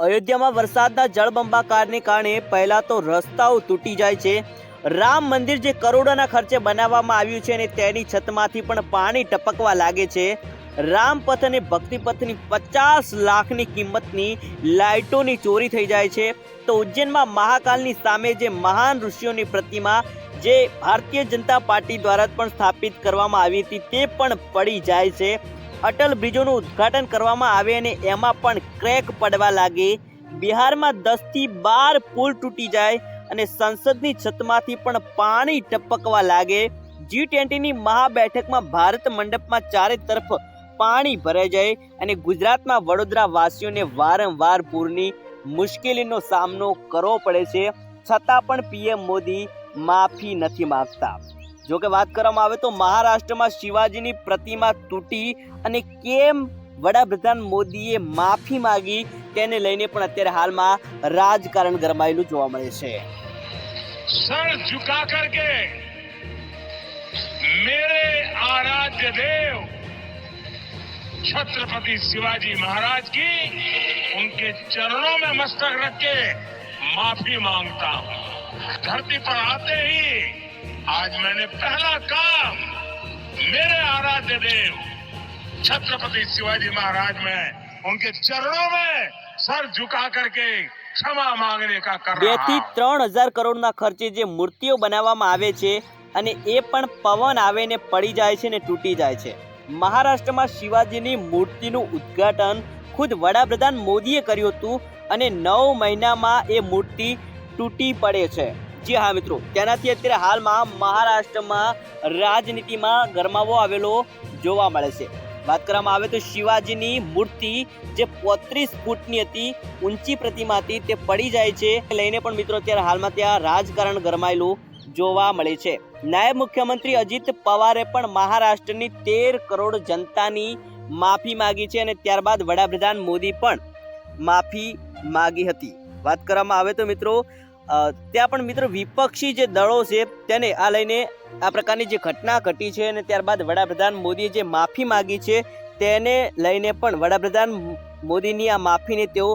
અયોધ્યામાં વરસાદના જળબંબાકારને કારણે પહેલા તો રસ્તાઓ તૂટી જાય છે. રામ મંદિર જે કરોડોના ખર્ચે બનાવવામાં આવ્યું છે અને તેની છતમાંથી પણ પાણી ટપકવા લાગે છે. રામપથ અને ભક્તિપથની પચાસ લાખની કિંમતની લાઇટોની ચોરી થઈ જાય છે. તો ઉજ્જૈનમાં મહાકાલની સામે જે મહાન ઋષિઓની પ્રતિમા જે ભારતીય જનતા પાર્ટી દ્વારા પણ સ્થાપિત કરવામાં આવી હતી તે પણ પડી જાય છે. અટલ બ્રિજોનું ઉદ્ઘાટન કરવામાં આવે અને એમાં પણ ક્રેક પડવા લાગે. બિહારમાં દસથી બાર પુલ તૂટી જાય અને સંસદની છતમાંથી પણ પાણી ટપકવા લાગે. જી ટ્વેન્ટીની મહાબેઠકમાં ભારત મંડપમાં ચારે તરફ પાણી ભરાઈ જાય અને ગુજરાતમાં વડોદરા વાસીઓને વારંવાર પૂરની મુશ્કેલીનો સામનો કરવો પડે છે. છતાં પણ પીએમ મોદી માફી નથી માંગતા. જો કે વાત કરવામાં આવે તો મહારાષ્ટ્રમાં શિવાજીની પ્રતિમા તૂટી અને કેમ વડાપ્રધાન મોદીએ માફી માંગી તેને લઈને પણ અત્યારે હાલમાં રાજકારણ ગરમાયેલું જોવા મળે છે सर झुका करके मेरे आराध्य देव छत्रपति शिवाजी महाराज की उनके चरणों में मस्तक रख के माफी मांगता हूं धरती पर आते ही आज मैंने पहला काम मेरे आराध्य देव छत्रपति शिवाजी महाराज में उनके चरणों में सर झुका करके क्षमा मांगने का कर બે रहा થી हूं ત્રણ હજાર કરોડના ખર્ચે જે મૂર્તિઓ બનાવવામાં આવે છે અને એ પણ પવન આવે ને પડી જાય છે ને તૂટી જાય છે મહારાષ્ટ્રમાં શિવાજીની મૂર્તિનું ઉદ્ઘાટન ખુદ વડાપ્રધાન મોદીએ કર્યું હતું અને નવ મહિનામાં એ મૂર્તિ તૂટી પડે છે જી હા મિત્રો, તેનાથી અત્યારે હાલમાં મહારાષ્ટ્રમાં રાજનીતિમાં ગરમાવો આવેલો જોવા મળે છે. વાત કરવામાં આવે તો શિવાજીની મૂર્તિ જે પોત્રીસ ફૂટની હતી, ઊંચી પ્રતિમા હતી, તે પડી જાય છે. લઈને પણ મિત્રો અત્યારે હાલમાં ત્યાં રાજકારણ ગરમાયેલું જોવા મળે છે. નાયબ મુખ્યમંત્રી અજીત પવારે પણ મહારાષ્ટ્રની તેર કરોડ જનતાની માફી માગી છે અને ત્યારબાદ વડાપ્રધાન મોદી પણ માફી માગી હતી. વાત કરવામાં આવે તો મિત્રો ત્યાં પણ મિત્રો વિપક્ષી જે દળો છે, તેને આ લઈને આ પ્રકારની જે ઘટના ઘટી છે અને ત્યારબાદ વડાપ્રધાન મોદીએ જે માફી માગી છે, તેને લઈને પણ વડાપ્રધાન મોદીની આ માફીને તેઓ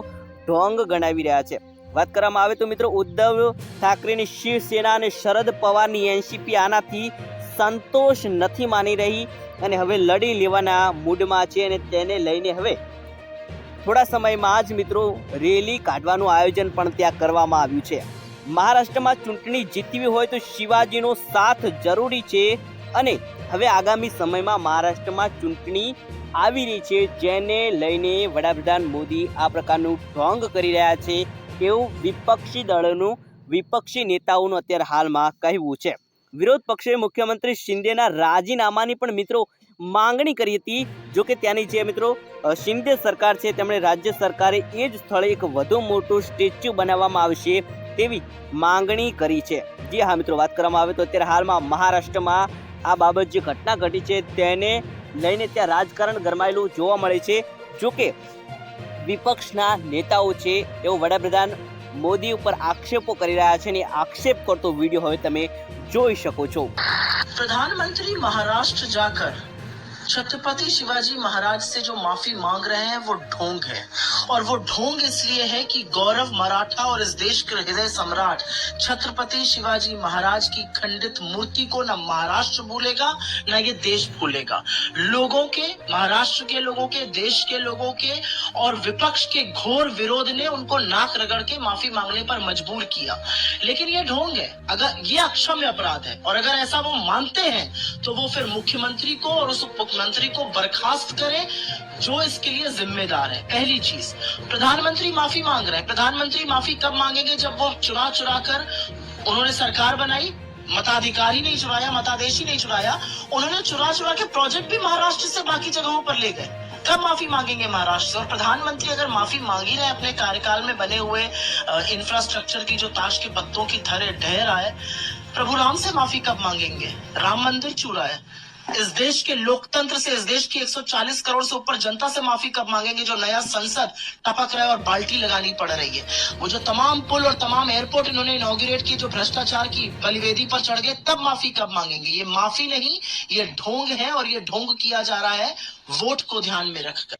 ઢોંગ ગણાવી રહ્યા છે. વાત કરવામાં આવે તો મિત્રો ઉદ્ધવ ઠાકરેની શિવસેના અને શરદ પવારની એનસીપી આનાથી સંતોષ નથી માની રહી અને હવે લડી લેવાના મૂડમાં છે અને તેને લઈને હવે થોડા સમયમાં જ મિત્રો રેલી કાઢવાનું આયોજન પણ ત્યાં કરવામાં આવ્યું છે. મહારાષ્ટ્રમાં ચૂંટણી જીતવી હોય તો શિવાજીનો સાથ જરૂરી છે. અને હવે આગામી સમયમાં મહારાષ્ટ્રમાં ચૂંટણી આવી રહી છે, જેને લઈને વડાપ્રધાન મોદી આ પ્રકારનું ઢોંગ કરી રહ્યા છે. એવું વિપક્ષી દળનું, વિપક્ષી નેતાઓનું અત્યારે હાલમાં કહેવું છે. વિરોધ પક્ષે મુખ્યમંત્રી શિંદેના રાજીનામાની પણ મિત્રો માંગણી કરી હતી. જો કે ત્યાંની જે મિત્રો શિંદે સરકાર છે, તેમણે રાજ્ય સરકારે એ જ સ્થળે એક વધુ મોટું સ્ટેચ્યુ બનાવવામાં આવશે. તેવી માંગણી કરી છે. જે હા, મિત્રો, વાત કરવામાં આવે તો અત્યારે હાલમાં મહારાષ્ટ્રમાં આ બાબત જે ઘટના ઘટી છે તેને લઈને ત્યાં રાજકારણ ગરમાયેલું જોવા મળે છે. જોકે વિપક્ષના નેતાઓ છે એવો વડાપ્રધાન મોદી ઉપર આક્ષેપો કરી રહ્યા છે અને આક્ષેપ કરતો વીડિયો હવે તમે જોઈ શકો છો. પ્રધાનમંત્રી મહારાષ્ટ્ર જાકર छत्रपति शिवाजी महाराज से जो माफ़ी मांग रहे हैं, वो ढोंग है। और वो ढोंग इसलिए है कि गौरव मराठा और इस देश के हृदय सम्राट छत्रपति शिवाजी महाराज की खंडित मूर्ति को न महाराष्ट्र भूलेगा, न ये देश भूलेगा। लोगों के, महाराष्ट्र के लोगों के, देश के लोगों के और विपक्ष के घोर विरोध ने उनको नाक रगड़ के माफ़ी मांगने पर मजबूर किया। लेकिन ये ढोंग है। अगर ये अक्षम्य अपराध है और अगर ऐसा वो मानते हैं तो वो फिर मुख्यमंत्री को और उस उपमुख्यमंत्री को बर्खास्त करें, जो इसके लिए जिम्मेदार है। पहली चीज़, प्रधानमंत्री माफ़ी मांग रहे हैं। प्रधानमंत्री माफ़ी कब मांगेंगे? जब वो चुरा चुरा कर उन्होंने सरकार बनाई, मताधिकार ही नहीं चुराया, मतादेश ही नहीं चुराया, उन्होंने चुरा चुरा के प्रोजेक्ट भी महाराष्ट्र से बाकी जगहों पर ले गए। कब माफ़ी मांगेंगे महाराष्ट्र और प्रधानमंत्री अगर माफ़ी मांग रहे अपने कार्यकाल में बने हुए इंफ्रास्ट्रक्चर की, जो ताश के पत्तों की धरे रहा है प्रभु राम से माफ़ी कब मांगेंगे? राम मंदिर चूरा है। इस देश के लोकतंत्र से, इस देश की 140 करोड़ से ऊपर जनता से माफ़ी कब मांगेंगे जो नया संसद टपक रहा है और बाल्टी लगानी पड़ रही है? वो जो तमाम पुल और तमाम एयरपोर्ट इन्होंने इनोग्रेट की, जो भ्रष्टाचार की बलिवेदी पर चढ़ गए, तब माफ़ी कब मांगेंगे? ये माफ़ी नहीं, ये ढोंग है और ये ढोंग किया जा रहा है, वोट को ध्यान में रखकर।